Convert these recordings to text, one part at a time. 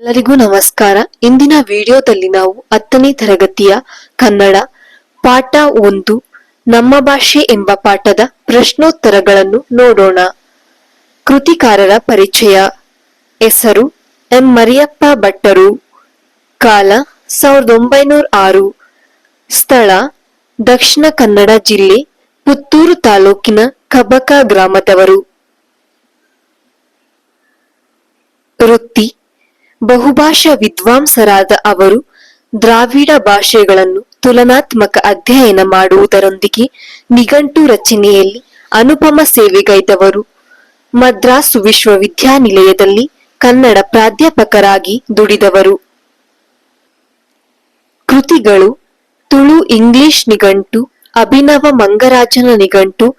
ಎಲ್ಲರಿಗೂ ನಮಸ್ಕಾರ. ಇಂದಿನ ವಿಡಿಯೋದಲ್ಲಿ ನಾವು ಹತ್ತನೇ ತರಗತಿಯ ಕನ್ನಡ ಪಾಠ ಒಂದು, ನಮ್ಮ ಭಾಷೆ ಎಂಬ ಪಾಠದ ಪ್ರಶ್ನೋತ್ತರಗಳನ್ನು ನೋಡೋಣ. ಕೃತಿಕಾರರ ಪರಿಚಯ. ಹೆಸರು ಎಂ. ಮರಿಯಪ್ಪ ಭಟ್ಟರು. ಕಾಲ ಸಾವಿರದ ಒಂಬೈನೂರ ಆರು. ಸ್ಥಳ ದಕ್ಷಿಣ ಕನ್ನಡ ಜಿಲ್ಲೆ ಪುತ್ತೂರು ತಾಲೂಕಿನ ಕಬಕ ಗ್ರಾಮದವರು. ವೃತ್ತಿ ಬಹುಭಾಷಾ ವಿದ್ವಾಂಸರಾದ ಅವರು ದ್ರಾವಿಡ ಭಾಷೆಗಳನ್ನು ತುಲನಾತ್ಮಕ ಅಧ್ಯಯನ ಮಾಡುವುದರೊಂದಿಗೆ ನಿಘಂಟು ರಚನೆಯಲ್ಲಿ ಅನುಪಮ ಸೇವೆಗೈದವರು. ಮದ್ರಾಸು ವಿಶ್ವವಿದ್ಯಾನಿಲಯದಲ್ಲಿ ಕನ್ನಡ ಪ್ರಾಧ್ಯಾಪಕರಾಗಿ ದುಡಿದವರು. ಕೃತಿಗಳು ತುಳು ಇಂಗ್ಲಿಷ್ ನಿಘಂಟು, ಅಭಿನವ ಮಂಗರಾಜನ ನಿಘಂಟು,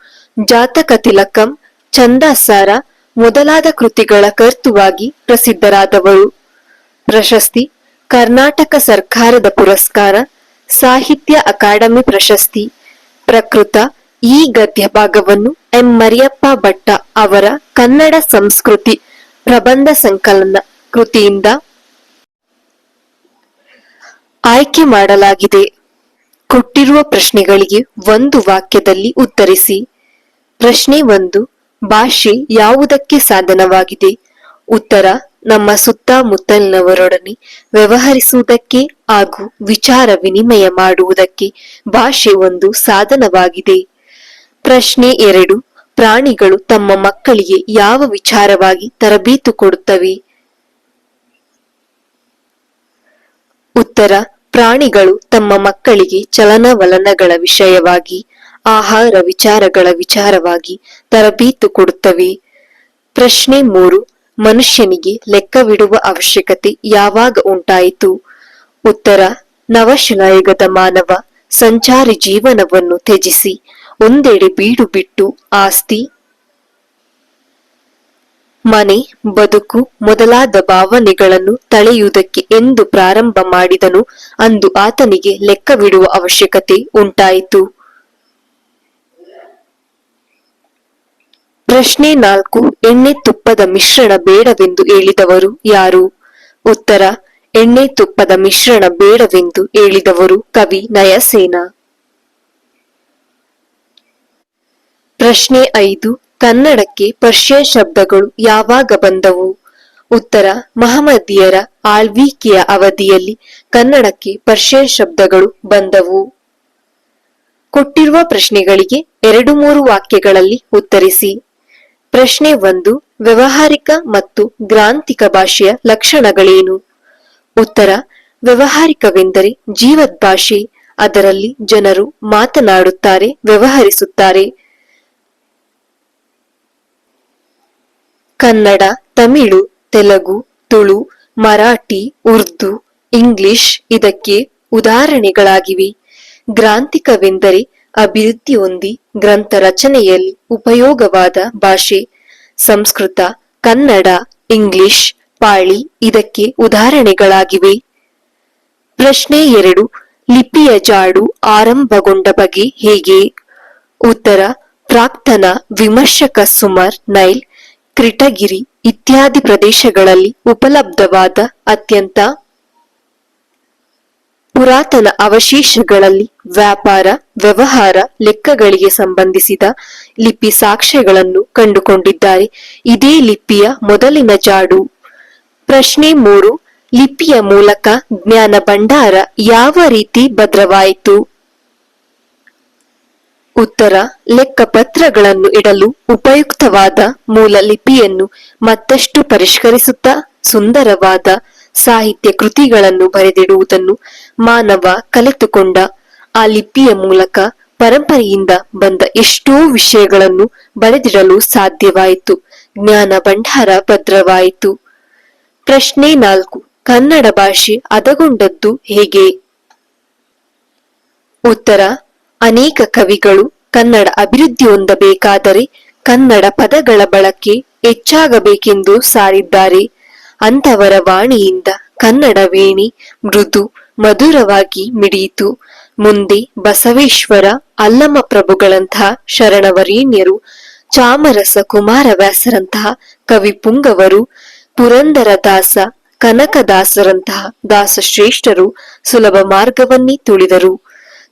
ಜಾತಕ ತಿಲಕಂ ಚಂದಾಸಾರ ಮೊದಲಾದ ಕೃತಿಗಳ ಕರ್ತುವಾಗಿ ಪ್ರಸಿದ್ಧರಾದವರು. ಪ್ರಶಸ್ತಿ, ಕರ್ನಾಟಕ ಸರ್ಕಾರದ ಪುರಸ್ಕಾರ, ಸಾಹಿತ್ಯ ಅಕಾಡೆಮಿ ಪ್ರಶಸ್ತಿ, ಪ್ರಕೃತ ಈ ಗದ್ಯ ಭಾಗವನ್ನು ಎಂ. ಮರಿಯಪ್ಪ ಭಟ್ಟ ಅವರ ಕನ್ನಡ ಸಂಸ್ಕೃತಿ ಪ್ರಬಂಧ ಸಂಕಲನ ಕೃತಿಯಿಂದ ಆಯ್ಕೆ ಮಾಡಲಾಗಿದೆ. ಕೊಟ್ಟಿರುವ ಪ್ರಶ್ನೆಗಳಿಗೆ ಒಂದು ವಾಕ್ಯದಲ್ಲಿ ಉತ್ತರಿಸಿ. ಪ್ರಶ್ನೆ ಒಂದು, ಭಾಷೆ ಯಾವುದಕ್ಕೆ ಸಾಧನವಾಗಿದೆ? ಉತ್ತರ ನಮ್ಮ ಸುತ್ತಮುತ್ತಲಿನವರೊಡನೆ ವ್ಯವಹರಿಸುವುದಕ್ಕೆ ಹಾಗೂ ವಿಚಾರ ವಿನಿಮಯ ಮಾಡುವುದಕ್ಕೆ ಭಾಷೆ ಒಂದು ಸಾಧನವಾಗಿದೆ. ಪ್ರಶ್ನೆ ಎರಡು, ಪ್ರಾಣಿಗಳು ತಮ್ಮ ಮಕ್ಕಳಿಗೆ ಯಾವ ವಿಚಾರವಾಗಿ ತರಬೇತು ಕೊಡುತ್ತವೆ? ಉತ್ತರ, ಪ್ರಾಣಿಗಳು ತಮ್ಮ ಮಕ್ಕಳಿಗೆ ಚಲನವಲನಗಳ ವಿಷಯವಾಗಿ, ಆಹಾರ ವಿಚಾರಗಳ ವಿಚಾರವಾಗಿ ತರಬೇತು ಕೊಡುತ್ತವೆ. ಪ್ರಶ್ನೆ ಮೂರು ಮನುಷ್ಯನಿಗೆ ಲೆಕ್ಕವಿಡುವ ಅವಶ್ಯಕತೆ ಯಾವಾಗ ಉಂಟಾಯಿತು? ಉತ್ತರ ನವಶಿಲಾಯುಗದ ಮಾನವ ಸಂಚಾರಿ ಜೀವನವನ್ನು ತ್ಯಜಿಸಿ, ಒಂದೆಡೆ ಬೀಡು ಬಿಟ್ಟು ಆಸ್ತಿ, ಮನೆ, ಬದುಕು ಮೊದಲಾದ ಭಾವನೆಗಳನ್ನು ತಳೆಯುವುದಕ್ಕೆ ಎಂದು ಪ್ರಾರಂಭ ಮಾಡಿದನು, ಅಂದು ಆತನಿಗೆ ಲೆಕ್ಕವಿಡುವ ಅವಶ್ಯಕತೆ ಉಂಟಾಯಿತು. ಪ್ರಶ್ನೆ ನಾಲ್ಕು, ಎಣ್ಣೆ ತುಪ್ಪದ ಮಿಶ್ರಣ ಬೇಡವೆಂದು ಹೇಳಿದವರು ಯಾರು? ಉತ್ತರ, ಎಣ್ಣೆ ತುಪ್ಪದ ಮಿಶ್ರಣ ಬೇಡವೆಂದು ಹೇಳಿದವರು ಕವಿ ನಯಸೇನ. ಪ್ರಶ್ನೆ ಐದು, ಕನ್ನಡಕ್ಕೆ ಪರ್ಷಿಯನ್ ಶಬ್ದಗಳು ಯಾವಾಗ ಬಂದವು? ಉತ್ತರ, ಮಹಮ್ಮದಿಯರ ಆಳ್ವಿಕೆಯ ಅವಧಿಯಲ್ಲಿ ಕನ್ನಡಕ್ಕೆ ಪರ್ಷಿಯನ್ ಶಬ್ದಗಳು ಬಂದವು. ಕೊಟ್ಟಿರುವ ಪ್ರಶ್ನೆಗಳಿಗೆ ಎರಡು ಮೂರು ವಾಕ್ಯಗಳಲ್ಲಿ ಉತ್ತರಿಸಿ. ಪ್ರಶ್ನೆ ಒಂದು, ವ್ಯವಹಾರಿಕ ಮತ್ತು ಗ್ರಾಂಥಿಕ ಭಾಷೆಯ ಲಕ್ಷಣಗಳೇನು? ಉತ್ತರ, ವ್ಯವಹಾರಿಕವೆಂದರೆ ಜೀವದ್ ಭಾಷೆ ಅದರಲ್ಲಿ ಜನರು ಮಾತನಾಡುತ್ತಾರೆ, ವ್ಯವಹರಿಸುತ್ತಾರೆ. ಕನ್ನಡ, ತಮಿಳು, ತೆಲುಗು, ತುಳು, ಮರಾಠಿ, ಉರ್ದು, ಇಂಗ್ಲಿಷ್ ಇದಕ್ಕೆ ಉದಾಹರಣೆಗಳಾಗಿವೆ. ಗ್ರಾಂಥಿಕವೆಂದರೆ ಅಭಿವೃದ್ಧಿ ಹೊಂದಿ ಗ್ರಂಥ ರಚನೆಯಲ್ಲಿ ಉಪಯೋಗವಾದ ಭಾಷೆ, ಸಂಸ್ಕೃತ, ಕನ್ನಡ, ಇಂಗ್ಲಿಷ್, ಪಾಳಿ ಇದಕ್ಕೆ ಉದಾಹರಣೆಗಳಾಗಿವೆ. ಪ್ರಶ್ನೆ ಎರಡು, ಲಿಪಿಯ ಜಾಡು ಆರಂಭಗೊಂಡ ಬಗೆ ಹೇಗೆ? ಉತ್ತರ, ಪ್ರಾಕ್ತನ, ವಿಮರ್ಶಕ ಸುಮರ್, ನೈಲ್, ಕ್ರಿಟಗಿರಿ ಇತ್ಯಾದಿ ಪ್ರದೇಶಗಳಲ್ಲಿ ಉಪಲಬ್ಧವಾದ ಅತ್ಯಂತ ಪುರಾತನ ಅವಶೇಷಗಳಲ್ಲಿ ವ್ಯಾಪಾರ, ವ್ಯವಹಾರ ಲೆಕ್ಕಗಳಿಗೆ ಸಂಬಂಧಿಸಿದ ಲಿಪಿ ಸಾಕ್ಷ್ಯಗಳನ್ನು ಕಂಡುಕೊಂಡಿದ್ದಾರೆ. ಇದೇ ಲಿಪಿಯ ಮೊದಲಿನ ಜಾಡು. ಪ್ರಶ್ನೆ ಮೂರು, ಲಿಪಿಯ ಮೂಲಕ ಜ್ಞಾನ ಭಂಡಾರ ಯಾವ ರೀತಿ ಭದ್ರವಾಯಿತು? ಉತ್ತರ, ಲೆಕ್ಕಪತ್ರಗಳನ್ನು ಇಡಲು ಉಪಯುಕ್ತವಾದ ಮೂಲ ಲಿಪಿಯನ್ನು ಮತ್ತಷ್ಟು ಪರಿಷ್ಕರಿಸುತ್ತಾ ಸುಂದರವಾದ ಸಾಹಿತ್ಯ ಕೃತಿಗಳನ್ನು ಬರೆದಿಡುವುದನ್ನು ಮಾನವ ಕಲಿತುಕೊಂಡ ಆ ಲಿಪಿಯ ಮೂಲಕ ಪರಂಪರೆಯಿಂದ ಬಂದ ಎಷ್ಟೋ ವಿಷಯಗಳನ್ನು ಬರೆದಿಡಲು ಸಾಧ್ಯವಾಯಿತು. ಜ್ಞಾನ ಭಂಡಾರ ಭದ್ರವಾಯಿತು. ಪ್ರಶ್ನೆ ನಾಲ್ಕು, ಕನ್ನಡ ಭಾಷೆ ಹದಗೊಂಡದ್ದು ಹೇಗೆ? ಉತ್ತರ, ಅನೇಕ ಕವಿಗಳು ಕನ್ನಡ ಅಭಿವೃದ್ಧಿ ಹೊಂದಬೇಕಾದರೆ ಕನ್ನಡ ಪದಗಳ ಬಳಕೆ ಹೆಚ್ಚಾಗಬೇಕೆಂದು ಸಾರಿದ್ದಾರೆ. ಅಂತವರ ವಾಣಿಯಿಂದ ಕನ್ನಡ ವೇಣಿ ಮೃದು ಮಧುರವಾಗಿ ಮಿಡಿಯಿತು. ಮುಂದೆ ಬಸವೇಶ್ವರ ಅಲ್ಲಮ ಪ್ರಭುಗಳಂತಹ ಶರಣವರೇಣ್ಯರು, ಚಾಮರಸ ಕುಮಾರವ್ಯಾಸರಂತಹ ಕವಿ ಪುಂಗವರು ಪುರಂದರದಾಸ ಕನಕದಾಸರಂತಹ ದಾಸಶ್ರೇಷ್ಠರು ಸುಲಭ ಮಾರ್ಗವನ್ನೇ ತುಳಿದರು.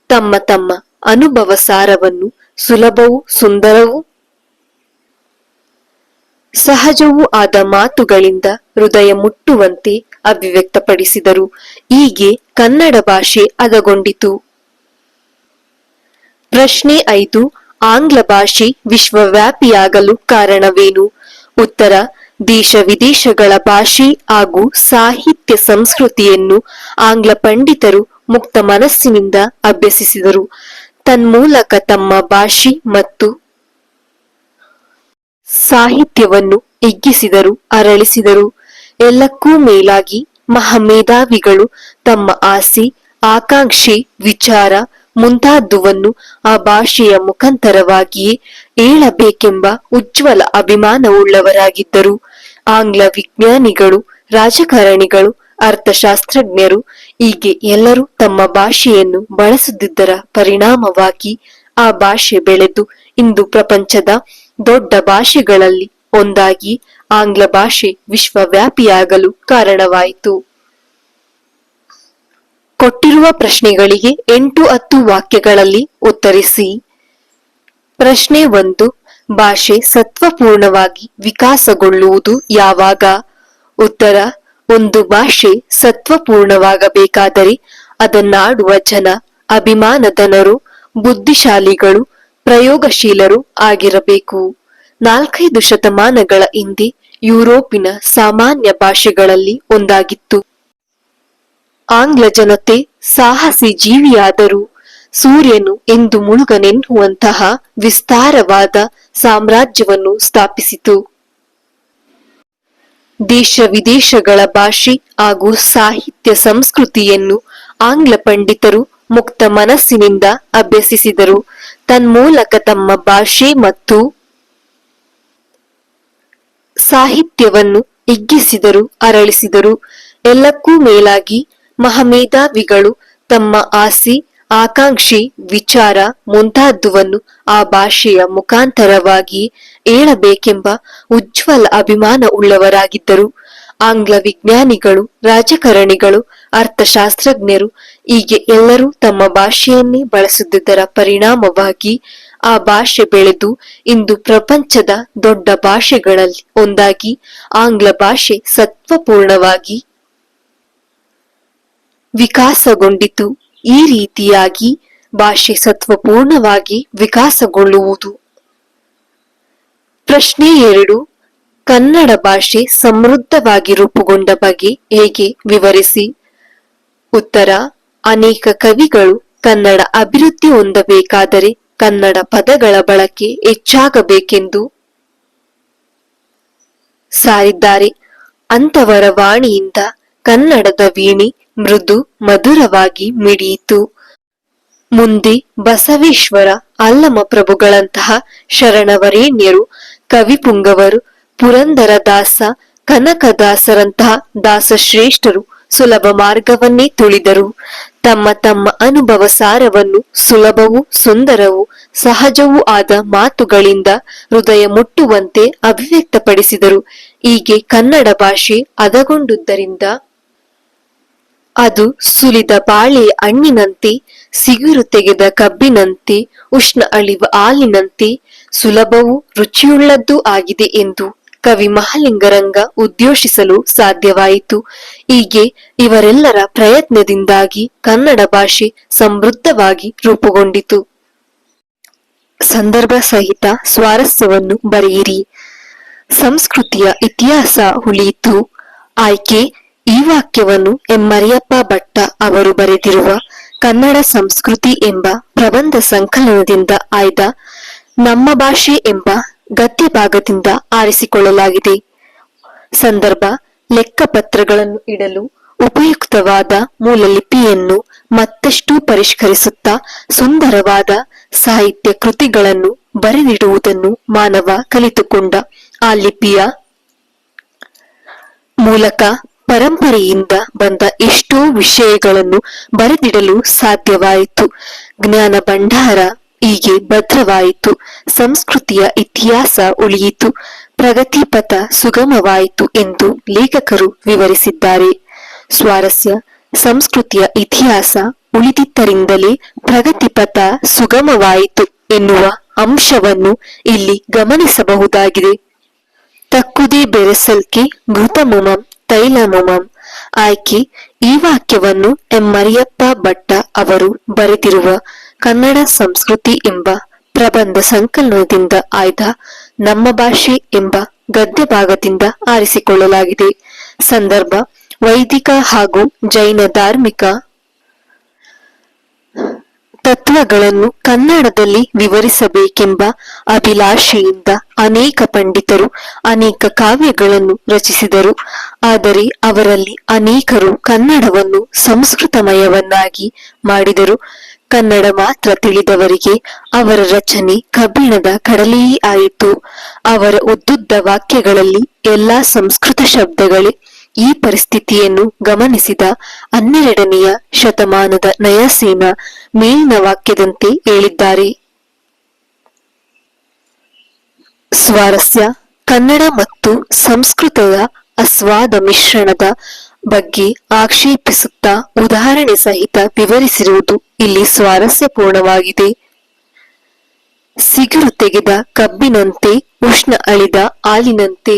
ತಮ್ಮ ತಮ್ಮ ಅನುಭವ ಸಾರವನ್ನು ಸುಲಭವೂ ಸುಂದರವೂ ಸಹಜವೂ ಆದ ಮಾತುಗಳಿಂದ ಹೃದಯ ಮುಟ್ಟುವಂತೆ ಅಭಿವ್ಯಕ್ತಪಡಿಸಿದರು. ಹೀಗೆ ಕನ್ನಡ ಭಾಷೆ ಹದಗೊಂಡಿತು ಪ್ರಶ್ನೆ ಐದು. ಆಂಗ್ಲ ಭಾಷೆ ವಿಶ್ವವ್ಯಾಪಿಯಾಗಲು ಕಾರಣವೇನು? ಉತ್ತರ. ದೇಶ ವಿದೇಶಗಳ ಭಾಷೆ ಹಾಗೂ ಸಾಹಿತ್ಯ ಸಂಸ್ಕೃತಿಯನ್ನು ಆಂಗ್ಲ ಪಂಡಿತರು ಮುಕ್ತ ಮನಸ್ಸಿನಿಂದ ಅಭ್ಯಸಿಸಿದರು. ತನ್ಮೂಲಕ ತಮ್ಮ ಭಾಷೆ ಮತ್ತು ಸಾಹಿತ್ಯವನ್ನು ಹಿಗ್ಗಿಸಿದರು ಅರಳಿಸಿದರು. ಎಲ್ಲಕ್ಕೂ ಮೇಲಾಗಿ ಮಹಾಮೇಧಾವಿಗಳು ತಮ್ಮ ಆಸೆ, ಆಕಾಂಕ್ಷೆ, ವಿಚಾರ ಮುಂತಾದುವನ್ನು ಆ ಭಾಷೆಯ ಮುಖಾಂತರವಾಗಿಯೇ ಹೇಳಬೇಕೆಂಬ ಉಜ್ವಲ ಅಭಿಮಾನವುಳ್ಳವರಾಗಿದ್ದರು. ಆಂಗ್ಲ ವಿಜ್ಞಾನಿಗಳು, ರಾಜಕಾರಣಿಗಳು, ಅರ್ಥಶಾಸ್ತ್ರಜ್ಞರು, ಹೀಗೆ ಎಲ್ಲರೂ ತಮ್ಮ ಭಾಷೆಯನ್ನು ಬಳಸುತ್ತಿದ್ದರ ಪರಿಣಾಮವಾಗಿ ಆ ಭಾಷೆ ಬೆಳೆದು ಇಂದು ಪ್ರಪಂಚದ ದೊಡ್ಡ ಭಾಷೆಗಳಲ್ಲಿ ಒಂದಾಗಿ ಆಂಗ್ಲ ಭಾಷೆ ವಿಶ್ವವ್ಯಾಪಿಯಾಗಲು ಕಾರಣವಾಯಿತು. ಕೊಟ್ಟಿರುವ ಪ್ರಶ್ನೆಗಳಿಗೆ ಎಂಟು ಹತ್ತು ವಾಕ್ಯಗಳಲ್ಲಿ ಉತ್ತರಿಸಿ. ಪ್ರಶ್ನೆ ಒಂದು, ಭಾಷೆ ಸತ್ವಪೂರ್ಣವಾಗಿ ವಿಕಾಸಗೊಳ್ಳುವುದು ಯಾವಾಗ? ಉತ್ತರ, ಒಂದು ಭಾಷೆ ಸತ್ವಪೂರ್ಣವಾಗಬೇಕಾದರೆ ಅದನ್ನಾಡುವ ಜನ, ಅಭಿಮಾನಧನರು, ಬುದ್ಧಿಶಾಲಿಗಳು, ಪ್ರಯೋಗಶೀಲರು ಆಗಿರಬೇಕು. ನಾಲ್ಕೈದು ಶತಮಾನಗಳ ಹಿಂದೆ ಯುರೋಪಿನ ಸಾಮಾನ್ಯ ಭಾಷೆಗಳಲ್ಲಿ ಒಂದಾಗಿತ್ತು. ಆಂಗ್ಲ ಜನತೆ ಸಾಹಸಿ ಜೀವಿಯಾದರೂ. ಸೂರ್ಯನು ಎಂದು ಮುಳುಗನೆನ್ನುವಂತಹ ವಿಸ್ತಾರವಾದ ಸಾಮ್ರಾಜ್ಯವನ್ನು ಸ್ಥಾಪಿಸಿತು. ದೇಶ ವಿದೇಶಗಳ ಭಾಷೆ ಹಾಗೂ ಸಾಹಿತ್ಯ ಸಂಸ್ಕೃತಿಯನ್ನು ಆಂಗ್ಲ ಪಂಡಿತರು ಮುಕ್ತ ಮನಸ್ಸಿನಿಂದ ಅಭ್ಯಸಿಸಿದರು. ತನ್ಮೂಲಕ ತಮ್ಮ ಭಾಷೆ ಮತ್ತು ಸಾಹಿತ್ಯವನ್ನು ಹಿಗ್ಗಿಸಿದರು ಅರಳಿಸಿದರು. ಎಲ್ಲಕ್ಕೂ ಮೇಲಾಗಿ ಮಹಾಮೇಧಾವಿಗಳು ತಮ್ಮ ಆಸಿ, ಆಕಾಂಕ್ಷಿ, ವಿಚಾರ ಮುಂತಾದುವನ್ನು ಆ ಭಾಷೆಯ ಮುಖಾಂತರವಾಗಿ ಹೇಳಬೇಕೆಂಬ ಉಜ್ವಲ ಅಭಿಮಾನ ಉಳ್ಳವರಾಗಿದ್ದರು. ಆಂಗ್ಲ ವಿಜ್ಞಾನಿಗಳು, ರಾಜಕಾರಣಿಗಳು, ಅರ್ಥಶಾಸ್ತ್ರಜ್ಞರು ಹೀಗೆ ಎಲ್ಲರೂ ತಮ್ಮ ಭಾಷೆಯನ್ನೇ ಬಳಸುತ್ತಿದ್ದರ ಪರಿಣಾಮವಾಗಿ ಆ ಭಾಷೆ ಬೆಳೆದು ಇಂದು ಪ್ರಪಂಚದ ದೊಡ್ಡ ಭಾಷೆಗಳಲ್ಲಿ ಒಂದಾಗಿ ಆಂಗ್ಲ ಭಾಷೆ ಸತ್ವಪೂರ್ಣವಾಗಿ ವಿಕಾಸಗೊಂಡಿತು. ಈ ರೀತಿಯಾಗಿ ಭಾಷೆ ಸತ್ವಪೂರ್ಣವಾಗಿ ವಿಕಾಸಗೊಳ್ಳುವುದು. ಪ್ರಶ್ನೆ ಎರಡು, ಕನ್ನಡ ಭಾಷೆ ಸಮೃದ್ಧವಾಗಿ ರೂಪುಗೊಂಡ ಬಗ್ಗೆ ಹೇಗೆ ವಿವರಿಸಿ? ಉತ್ತರ, ಅನೇಕ ಕವಿಗಳು ಕನ್ನಡ ಅಭಿವೃದ್ಧಿ ಹೊಂದಬೇಕಾದರೆ ಕನ್ನಡ ಪದಗಳ ಬಳಕೆ ಹೆಚ್ಚಾಗಬೇಕೆಂದು. ಸಾರಿದ್ದಾರೆ, ಅಂತವರ ವಾಣಿಯಿಂದ ಕನ್ನಡದ ವೀಣೆ ಮೃದು ಮಧುರವಾಗಿ ಮಿಡಿಯಿತು. ಮುಂದೆ ಬಸವೇಶ್ವರ ಅಲ್ಲಮ ಪ್ರಭುಗಳಂತಹ ಶರಣವರೇಣ್ಯರು, ಕವಿಪುಂಗವರು ಪುರಂದರದಾಸ ಕನಕದಾಸರಂತಹ ದಾಸಶ್ರೇಷ್ಠರು ಸುಲಭ ಮಾರ್ಗವನ್ನೇ ತುಳಿದರು. ತಮ್ಮ ತಮ್ಮ ಅನುಭವ ಸಾರವನ್ನು, ಸುಲಭವೂ ಸುಂದರವೂ ಸಹಜವೂ ಆದ ಮಾತುಗಳಿಂದ ಹೃದಯ ಮುಟ್ಟುವಂತೆ ಅಭಿವ್ಯಕ್ತಪಡಿಸಿದರು. ಹೀಗೆ ಕನ್ನಡ ಭಾಷೆ ಹದಗೊಂಡುದರಿಂದ ಅದು ಸುಲಿದ ಬಾಳೆ ಹಣ್ಣಿನಂತೆ, ಸಿಗುರು ತೆಗೆದ ಕಬ್ಬಿನಂತೆ, ಉಷ್ಣ ಅಳಿವ ಹಾಲಿನಂತೆ, ಸುಲಭವೂ ರುಚಿಯುಳ್ಳದ್ದೂ ಆಗಿದೆ ಎಂದು ಕವಿ ಮಹಾಲಿಂಗರಂಗ ಉದ್ಯೋಷಿಸಲು ಸಾಧ್ಯವಾಯಿತು. ಹೀಗೆ ಇವರೆಲ್ಲರ ಪ್ರಯತ್ನದಿಂದಾಗಿ ಕನ್ನಡ ಭಾಷೆ ಸಮೃದ್ಧವಾಗಿ ರೂಪುಗೊಂಡಿತು. ಸಂದರ್ಭ ಸಹಿತ ಸ್ವಾರಸ್ಯವನ್ನು ಬರೆಯಿರಿ. ಸಂಸ್ಕೃತಿಯ ಇತಿಹಾಸ ಉಳಿಯಿತು ಆಯ್ಕೆ ಈ ವಾಕ್ಯವನ್ನು ಎಂ. ಮರಿಯಪ್ಪ ಭಟ್ಟ ಅವರು ಬರೆದಿರುವ ಕನ್ನಡ ಸಂಸ್ಕೃತಿ ಎಂಬ ಪ್ರಬಂಧ ಸಂಕಲನದಿಂದ ಆಯ್ದ ನಮ್ಮ ಭಾಷೆ ಎಂಬ ಗದ್ಯ ಭಾಗದಿಂದ ಆರಿಸಿಕೊಳ್ಳಲಾಗಿದೆ. ಸಂದರ್ಭ, ಲೆಕ್ಕಪತ್ರಗಳನ್ನು ಇಡಲು ಉಪಯುಕ್ತವಾದ ಮೂಲ ಲಿಪಿಯನ್ನು ಮತ್ತಷ್ಟು ಪರಿಷ್ಕರಿಸುತ್ತಾ ಸುಂದರವಾದ ಸಾಹಿತ್ಯ ಕೃತಿಗಳನ್ನು ಬರೆದಿಡುವುದನ್ನು ಮಾನವ ಕಲಿತುಕೊಂಡ ಆ ಲಿಪಿಯ ಮೂಲಕ ಪರಂಪರೆಯಿಂದ ಬಂದ ಎಷ್ಟೋ ವಿಷಯಗಳನ್ನು ಬರೆದಿಡಲು ಸಾಧ್ಯವಾಯಿತು. ಜ್ಞಾನ ಭಂಡಾರ ಹೀಗೆ ಭದ್ರವಾಯಿತು. ಸಂಸ್ಕೃತಿಯ ಇತಿಹಾಸ ಉಳಿಯಿತು. ಪ್ರಗತಿಪಥ ಸುಗಮವಾಯಿತು ಎಂದು ಲೇಖಕರು ವಿವರಿಸಿದ್ದಾರೆ. ಸ್ವಾರಸ್ಯ, ಸಂಸ್ಕೃತಿಯ ಇತಿಹಾಸ ಉಳಿದಿದ್ದರಿಂದಲೇ ಪ್ರಗತಿಪಥ ಸುಗಮವಾಯಿತು ಎನ್ನುವ ಅಂಶವನ್ನು ಇಲ್ಲಿ ಗಮನಿಸಬಹುದಾಗಿದೆ. ತಕ್ಕುದೇ ಬೆರೆಸಲ್ಕೆ ಘೃತಮುಮಂ ತೈಲಮುಮಂ ಆಯ್ಕೆ, ಈ ವಾಕ್ಯವನ್ನು ಎಂ. ಮರಿಯಪ್ಪ ಭಟ್ಟ ಅವರು ಬರೆದಿರುವ ಕನ್ನಡ ಸಂಸ್ಕೃತಿ ಎಂಬ ಪ್ರಬಂಧ ಸಂಕಲನದಿಂದ ಆಯ್ದ ನಮ್ಮ ಭಾಷೆ ಎಂಬ ಗದ್ಯ ಭಾಗದಿಂದ ಆರಿಸಿಕೊಳ್ಳಲಾಗಿದೆ. ಸಂದರ್ಭ, ವೈದಿಕ ಹಾಗೂ ಜೈನ ಧಾರ್ಮಿಕ ತತ್ವಗಳನ್ನು ಕನ್ನಡದಲ್ಲಿ ವಿವರಿಸಬೇಕೆಂಬ ಅಭಿಲಾಷೆಯಿಂದ ಅನೇಕ ಪಂಡಿತರು ಅನೇಕ ಕಾವ್ಯಗಳನ್ನು ರಚಿಸಿದರು. ಆದರೆ ಅವರಲ್ಲಿ ಅನೇಕರು ಕನ್ನಡವನ್ನು ಸಂಸ್ಕೃತಮಯವನ್ನಾಗಿ ಮಾಡಿದರು. ಕನ್ನಡ ಮಾತ್ರ ತಿಳಿದವರಿಗೆ ಅವರ ರಚನೆ ಕಬ್ಬಿಣದ ಕಡಲೆಯೇ ಆಯಿತು. ಅವರ ಉದ್ದುದ್ದ ವಾಕ್ಯಗಳಲ್ಲಿ ಎಲ್ಲಾ ಸಂಸ್ಕೃತ ಶಬ್ದಗಳೇ ಈ ಪರಿಸ್ಥಿತಿಯನ್ನು ಗಮನಿಸಿದ ಹನ್ನೆರಡನೆಯ ಶತಮಾನದ ನಯಸೀಮ ಮೇಲಿನ ವಾಕ್ಯದಂತೆ ಹೇಳಿದ್ದಾರೆ. ಸ್ವಾರಸ್ಯ ಕನ್ನಡ ಮತ್ತು ಸಂಸ್ಕೃತದ ಅಸ್ವಾದ ಮಿಶ್ರಣದ ಬಗ್ಗೆ ಆಕ್ಷೇಪಿಸುತ್ತಾ ಉದಾಹರಣೆ ಸಹಿತ ವಿವರಿಸಿರುವುದು ಇಲ್ಲಿ ಸ್ವಾರಸ್ಯಪೂರ್ಣವಾಗಿದೆ. ಸಿಗುರು ತೆಗೆದ ಕಬ್ಬಿನಂತೆ ಉಷ್ಣ ಅಳಿದ ಹಾಲಿನಂತೆ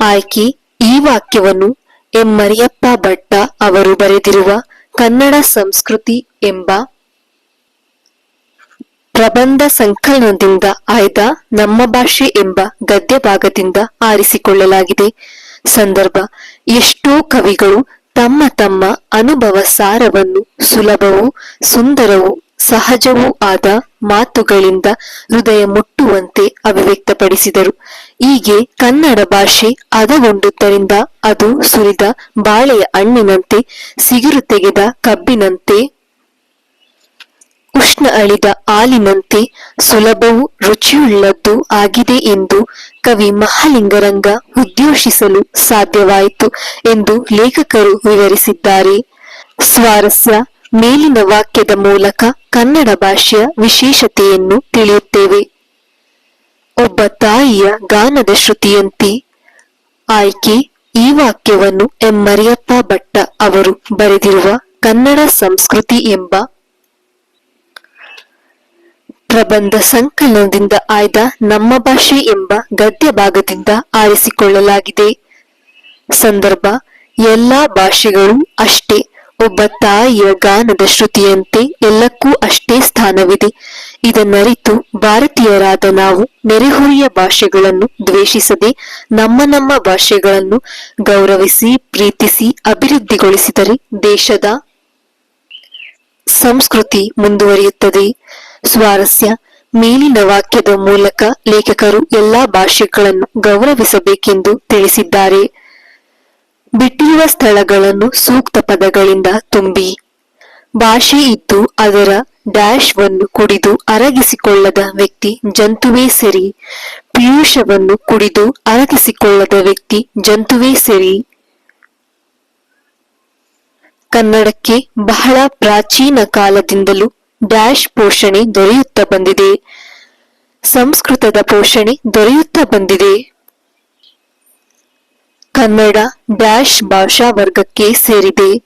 ಆಯ್ಕೆ ಈ ವಾಕ್ಯವನ್ನು ಎಂ. ಮರಿಯಪ್ಪ ಭಟ್ಟ ಅವರು ಬರೆದಿರುವ ಕನ್ನಡ ಸಂಸ್ಕೃತಿ ಎಂಬ ಪ್ರಬಂಧ ಸಂಕಲನದಿಂದ ಆಯ್ದ ನಮ್ಮ ಭಾಷೆ ಎಂಬ ಗದ್ಯ ಭಾಗದಿಂದ ಆರಿಸಿಕೊಳ್ಳಲಾಗಿದೆ. ಸಂದರ್ಭ, ಎಷ್ಟೋ ಕವಿಗಳು ತಮ್ಮ ತಮ್ಮ ಅನುಭವ ಸಾರವನ್ನು ಸುಲಭವೂ ಸುಂದರವೂ ಸಹಜವೂ ಆದ ಮಾತುಗಳಿಂದ ಹೃದಯ ಮುಟ್ಟುವಂತೆ ಅಭಿವ್ಯಕ್ತಪಡಿಸಿದರು. ಹೀಗೆ ಕನ್ನಡ ಭಾಷೆ ಹದಗೊಂಡುದರಿಂದ ಅದು ಸುರಿದ ಬಾಳೆಯ ಹಣ್ಣಿನಂತೆ, ಸಿಗುರು ತೆಗೆದ ಕಬ್ಬಿನಂತೆ ಉಷ್ಣ ಅಳಿದ ಆಲಿನಂತೆ ಸುಲಭವೂ ರುಚಿಯುಳ್ಳದ್ದು ಆಗಿದೆ ಎಂದು ಕವಿ ಮಹಾಲಿಂಗರಂಗ ಉದ್ಘೋಷಿಸಲು ಸಾಧ್ಯವಾಯಿತು ಎಂದು ಲೇಖಕರು ವಿವರಿಸಿದ್ದಾರೆ. ಸ್ವಾರಸ್ಯ ಮೇಲಿನ ವಾಕ್ಯದ ಮೂಲಕ ಕನ್ನಡ ಭಾಷೆಯ ವಿಶೇಷತೆಯನ್ನು ತಿಳಿಯುತ್ತೇವೆ. ಒಬ್ಬ ತಾಯಿಯ ಗಾನದ ಶ್ರುತಿಯಂತೆ, ಆಯ್ಕೆ ಈ ವಾಕ್ಯವನ್ನು ಎಂ. ಮರಿಯಪ್ಪ ಭಟ್ಟ ಅವರು ಬರೆದಿರುವ ಕನ್ನಡ ಸಂಸ್ಕೃತಿ ಎಂಬ ಪ್ರಬಂಧ ಸಂಕಲನದಿಂದ ಆಯ್ದ ನಮ್ಮ ಭಾಷೆ ಎಂಬ ಗದ್ಯ ಭಾಗದಿಂದ ಆರಿಸಿಕೊಳ್ಳಲಾಗಿದೆ. ಸಂದರ್ಭ, ಎಲ್ಲ ಭಾಷೆಗಳು ಅಷ್ಟೇ, ಒಬ್ಬ ತಾಯಿಯ ಗಾನದ ಶ್ರುತಿಯಂತೆ ಎಲ್ಲಕ್ಕೂ ಅಷ್ಟೇ ಸ್ಥಾನವಿದೆ. ಇದನ್ನರಿತು ಭಾರತೀಯರಾದ ನಾವು ನೆರೆಹೊರೆಯ ಭಾಷೆಗಳನ್ನು ದ್ವೇಷಿಸದೆ ನಮ್ಮ ನಮ್ಮ ಭಾಷೆಗಳನ್ನು ಗೌರವಿಸಿ, ಪ್ರೀತಿಸಿ, ಅಭಿವೃದ್ಧಿಗೊಳಿಸಿದರೆ ದೇಶದ ಸಂಸ್ಕೃತಿ ಮುಂದುವರಿಯುತ್ತದೆ. ಸ್ವಾರಸ್ಯ. ಮೇಲಿನ ವಾಕ್ಯದ ಮೂಲಕ ಲೇಖಕರು ಎಲ್ಲಾ ಭಾಷೆಗಳನ್ನು ಗೌರವಿಸಬೇಕೆಂದು ತಿಳಿಸಿದ್ದಾರೆ. ಬಿಟ್ಟಿರುವ ಸ್ಥಳಗಳನ್ನು ಸೂಕ್ತ ಪದಗಳಿಂದ ತುಂಬಿ. ಭಾಷೆ ಇದ್ದು ಅದರ ಡ್ಯಾಶ್ವನ್ನು ಕುಡಿದು ಅರಗಿಸಿಕೊಳ್ಳದ ವ್ಯಕ್ತಿ ಜಂತುವೇ ಸರಿ. ಪಿಯೂಷವನ್ನು ಕುಡಿದು ಅರಗಿಸಿಕೊಳ್ಳದ ವ್ಯಕ್ತಿ ಜಂತುವೇ ಸರಿ. ಕನ್ನಡಕ್ಕೆ ಬಹಳ ಪ್ರಾಚೀನ ಕಾಲದಿಂದಲೂ ಡ್ಯಾಶ್ ಪೋಷಣೆ ದೊರೆಯುತ್ತಾ ಬಂದಿದೆ. ಸಂಸ್ಕೃತದ ಪೋಷಣೆ ದೊರೆಯುತ್ತಾ ಬಂದಿದೆ. ಕನ್ನಡ ಡ್ಯಾಶ್ ಭಾಷಾ ವರ್ಗಕ್ಕೆ ಸೇರಿದೆ.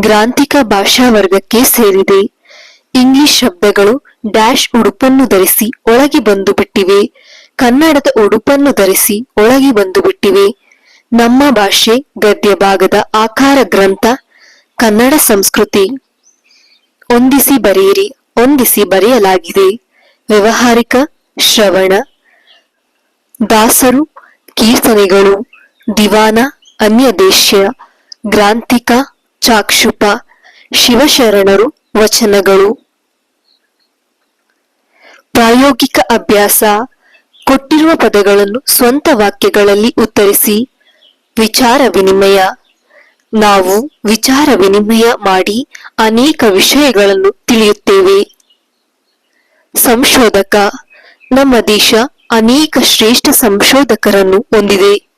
ಗ್ರಾಂಥಿಕ ಭಾಷಾ ವರ್ಗಕ್ಕೆ ಸೇರಿದೆ. ಇಂಗ್ಲಿಷ್ ಶಬ್ದಗಳು ಡ್ಯಾಶ್ ಉಡುಪನ್ನು ಧರಿಸಿ ಒಳಗೆ ಬಂದು ಬಿಟ್ಟಿವೆ ಕನ್ನಡದ ಉಡುಪನ್ನು ಧರಿಸಿ ಒಳಗೆ ಬಂದು ಬಿಟ್ಟಿವೆ ನಮ್ಮ ಭಾಷೆ ಗದ್ಯ ಭಾಗದ ಆಕಾರ ಗ್ರಂಥ, ಕನ್ನಡ ಸಂಸ್ಕೃತಿ. ಹೊಂದಿಸಿ ಬರೆಯಿರಿ, ಹೊಂದಿಸಿ ಬರೆಯಲಾಗಿದೆ. ವ್ಯವಹಾರಿಕ, ಶ್ರವಣ, ದಾಸರು, ಕೀರ್ತನೆಗಳು, ದಿವಾನ, ಅನ್ಯದೇಶ್ಯ, ಗ್ರಾಂಥಿಕ, ಚಾಕ್ಷುಪ, ಶಿವಶರಣರು, ವಚನಗಳು. ಪ್ರಾಯೋಗಿಕ ಅಭ್ಯಾಸ, ಕೊಟ್ಟಿರುವ ಪದಗಳನ್ನು ಸ್ವಂತ ವಾಕ್ಯಗಳಲ್ಲಿ ಉತ್ತರಿಸಿ, ವಿಚಾರ ವಿನಿಮಯ. ನಾವು ವಿಚಾರ ವಿನಿಮಯ ಮಾಡಿ ಅನೇಕ ವಿಷಯಗಳನ್ನು ತಿಳಿಯುತ್ತೇವೆ. ಸಂಶೋಧಕ, ನಮ್ಮ ದೇಶ ಅನೇಕ ಶ್ರೇಷ್ಠ ಸಂಶೋಧಕರನ್ನು ಹೊಂದಿದೆ.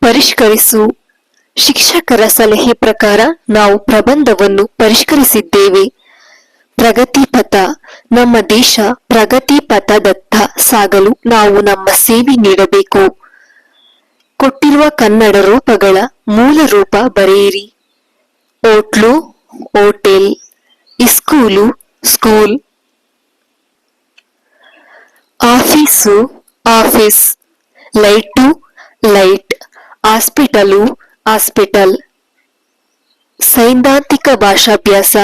ಪರಿಷ್ಕರಿಸು. ಶಿಕ್ಷಕರ ಸಲಹೆ ಪ್ರಕಾರ ನಾವು ಪ್ರಬಂಧವನ್ನು ಪರಿಷ್ಕರಿಸಿದ್ದೇವೆ. ಪ್ರಗತಿ ಪಥ ನಮ್ಮ ದೇಶ ಪ್ರಗತಿ ಪಥದತ್ತ ಸಾಗಲು ನಾವು ನಮ್ಮ ಸೇವೆ ನೀಡಬೇಕು. ಕೊಟ್ಟಿರುವ ಕನ್ನಡ ರೂಪಗಳ ಮೂಲ ರೂಪ ಬರೆಯಿರಿ. Hotel, hotel, school, school. Office, office. Light, light. Hospital, hospital. ಸೈದ್ಧಾಂತಿಕ ಭಾಷಾಭ್ಯಾಸ.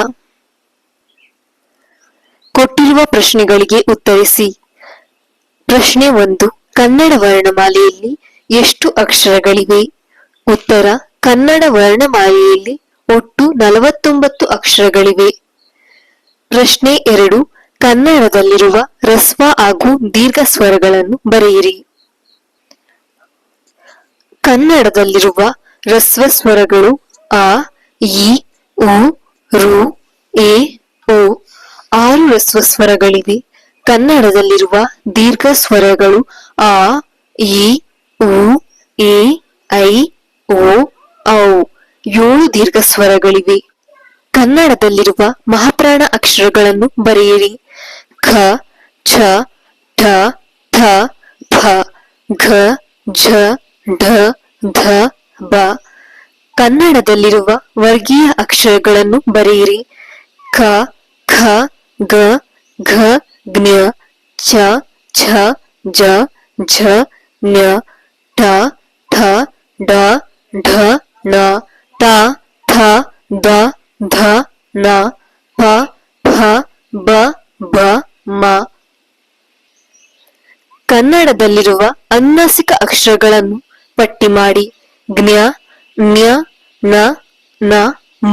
ಕೊಟ್ಟಿರುವ ಪ್ರಶ್ನೆಗಳಿಗೆ ಉತ್ತರಿಸಿ. ಪ್ರಶ್ನೆ ಒಂದು, ಕನ್ನಡ ವರ್ಣಮಾಲೆಯಲ್ಲಿ ಎಷ್ಟು ಅಕ್ಷರಗಳಿವೆ? ಉತ್ತರ, ಕನ್ನಡ ವರ್ಣಮಾಲೆಯಲ್ಲಿ ಒಟ್ಟು ನಲವತ್ತೊಂಬತ್ತು ಅಕ್ಷರಗಳಿವೆ. ಪ್ರಶ್ನೆ ಎರಡು, ಕನ್ನಡದಲ್ಲಿರುವ ರಸ್ವ ಹಾಗೂ ದೀರ್ಘ ಸ್ವರಗಳನ್ನು ಬರೆಯಿರಿ. ಕನ್ನಡದಲ್ಲಿರುವ ರಸ್ವ ಸ್ವರಗಳು ಆ ಇ, ಉ, ರು, ಎ, ಓ ಆರು ರಸ್ವ ಸ್ವರಗಳಿವೆ. ಕನ್ನಡದಲ್ಲಿರುವ ದೀರ್ಘ ಸ್ವರಗಳು ಆ ಇ ಉ, ಎ, ಐ, ಓ, ಔ ಏಳು ದೀರ್ಘ ಸ್ವರಗಳಿವೆ ಕನ್ನಡದಲ್ಲಿರುವ ಮಹಾಪ್ರಾಣ ಅಕ್ಷರಗಳನ್ನು ಬರೆಯಿರಿ. ಖ, ಛ, ಠ, ಥ ಫ ಘ, ಝ, ಢ, ಧ, ಬ. ಕನ್ನಡದಲ್ಲಿರುವ ವರ್ಗೀಯ ಅಕ್ಷರಗಳನ್ನು ಬರೆಯಿರಿ. ಖ ಖ, ಗ, ಘ ಜ್ಞ ಚ, ಛ, ಜ, ಝ, ಞ. ಟ ಠ ಡ ಢ ನ ತ ಥ ದ ಧ ನ ಪ ಫ ಬ ಬ ಮ ಕನ್ನಡದಲ್ಲಿರುವ ಅನ್ನಾಸಿಕ ಅಕ್ಷರಗಳನ್ನು ಪಟ್ಟಿ ಮಾಡಿ. ಜ್ಞ ಜ್ಞ ನ ನ,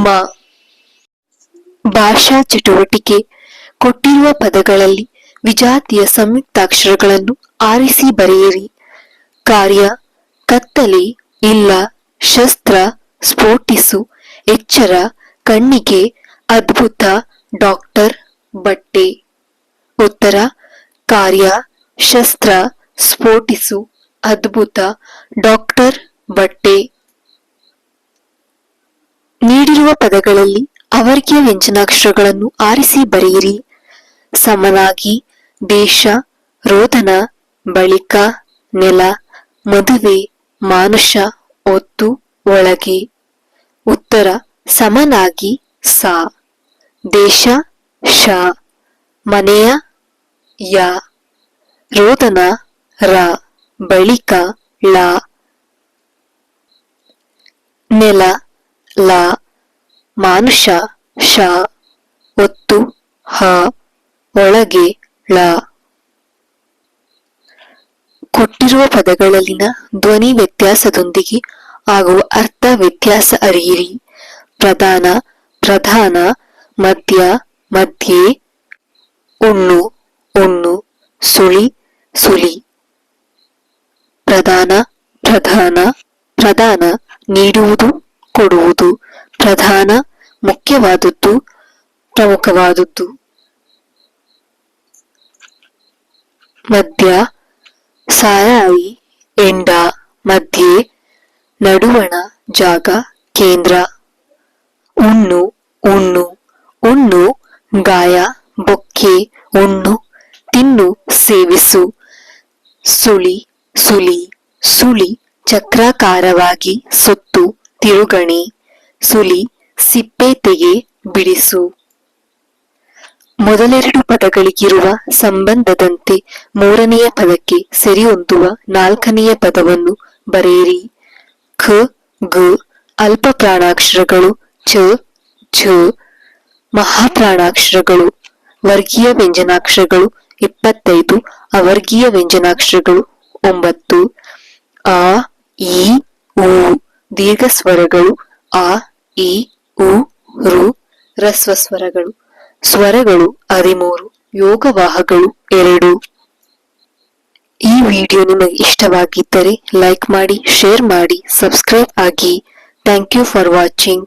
ಮ. ಭಾಷಾ ಚಟುವಟಿಕೆ ಕೊಟ್ಟಿರುವ ಪದಗಳಲ್ಲಿ ವಿಜಾತಿಯ ಸಂಯುಕ್ತಾಕ್ಷರಗಳನ್ನು ಆರಿಸಿ ಬರೆಯಿರಿ. ಕಾರ್ಯ, ಕತ್ತಲೆ ಇಲ್ಲ, ಶಸ್ತ್ರ ಸ್ಫೋಟಿಸು, ಎಚ್ಚರ, ಕಣ್ಣಿಗೆ ಅದ್ಭುತ ಡಾಕ್ಟರ್ ಬಟ್ಟೆ. ಉತ್ತರ, ಕಾರ್ಯ, ಶಸ್ತ್ರ ಸ್ಫೋಟಿಸು, ಅದ್ಭುತ ಡಾಕ್ಟರ್ ಬಟ್ಟೆ. ನೀಡಿರುವ ಪದಗಳಲ್ಲಿ ಅವರ್ಗೀಯ ವ್ಯಂಜನಾಕ್ಷರಗಳನ್ನು ಆರಿಸಿ ಬರೆಯಿರಿ. ಸಮನಾಗಿ ದೇಶ, ರೋದನ, ಬಳಿಕ, ನೆಲ. ಮದುವೆ, ಮಾನುಷ, ಒತ್ತು, ಒಳಗೆ. ಉತ್ತರ, ಸಮನಾಗಿ ಸಾ. ದೇಶ, ಶ. ಮನೆಯ, ಯ. ರೋದನ, ರ. ಬಳಿಕ ಳ ನೆಲ, ಲ. ಮಾನುಷ, ಶ. ಒತ್ತು, ಹ. ಒಳಗೆ, ಳ. ಕೊಟ್ಟಿರುವ ಪದಗಳಲ್ಲಿನ ಧ್ವನಿ ವ್ಯತ್ಯಾಸದೊಂದಿಗೆ ಆಗುವ ಅರ್ಥ ವ್ಯತ್ಯಾಸ ಅರಿಯಿರಿ. ಪ್ರಧಾನ ಪ್ರಧಾನ, ಮಧ್ಯ, ಮಧ್ಯೆ, ಉಣ್ಣು ಉಣ್ಣು, ಸುಳಿ ಸುಳಿ. ಪ್ರಧಾನ ಪ್ರಧಾನ ಪ್ರಧಾನ ನೀಡುವುದು, ಕೊಡುವುದು. ಪ್ರಧಾನ, ಮುಖ್ಯವಾದದ್ದು, ಪ್ರಮುಖವಾದದ್ದು. ಮಧ್ಯ ಸಾರಾಯಿ, ಎಂಡ, ಮಧ್ಯೆ, ನಡುವಣ, ಜಾಗ, ಕೇಂದ್ರ. ಉಣ್ಣು ಉಣ್ಣು ಉಣ್ಣು, ಗಾಯ, ಬೊಕ್ಕೆ, ಉಣ್ಣು, ತಿನ್ನು, ಸೇವಿಸು. ಸುಳಿ ಸುಳಿ ಸುಳಿ, ಚಕ್ರಾಕಾರವಾಗಿ ಸುತ್ತು, ತಿರುಗಣಿ. ಸುಲಿ ಸಿಪ್ಪೆ ತೆಗೆ, ಬಿಡಿಸು. ಮೊದಲೆರಡು ಪದಗಳಿಗಿರುವ ಸಂಬಂಧದಂತೆ ಮೂರನೆಯ ಪದಕ್ಕೆ ಸರಿಹೊಂದುವ ನಾಲ್ಕನೆಯ ಪದವನ್ನು ಬರೆಯಿರಿ. ಖ ಗ ಅಲ್ಪ ಪ್ರಾಣಾಕ್ಷರಗಳು, ಚ ಛ ಮಹಾಪ್ರಾಣಾಕ್ಷರಗಳು, ವರ್ಗೀಯ ವ್ಯಂಜನಾಕ್ಷರಗಳು, ಇಪ್ಪತ್ತೈದು, ಅವರ್ಗೀಯ ವ್ಯಂಜನಾಕ್ಷರಗಳು, ಒಂಬತ್ತು, ಆ ಇ ಉ ದೀರ್ಘ ಸ್ವರಗಳು ಆ ಇ ಉ, ರು ರಸ್ವ ಸ್ವರಗಳು ಸ್ವರಗಳು ಹದಿಮೂರು ಯೋಗವಾಹಗಳು ಎರಡು. ಈ ವಿಡಿಯೋ ನಿಮಗೆ ಇಷ್ಟವಾಗಿದ್ದರೆ ಲೈಕ್ ಮಾಡಿ, ಶೇರ್ ಮಾಡಿ, ಸಬ್ಸ್ಕ್ರೈಬ್ ಆಗಿ. Thank you for watching.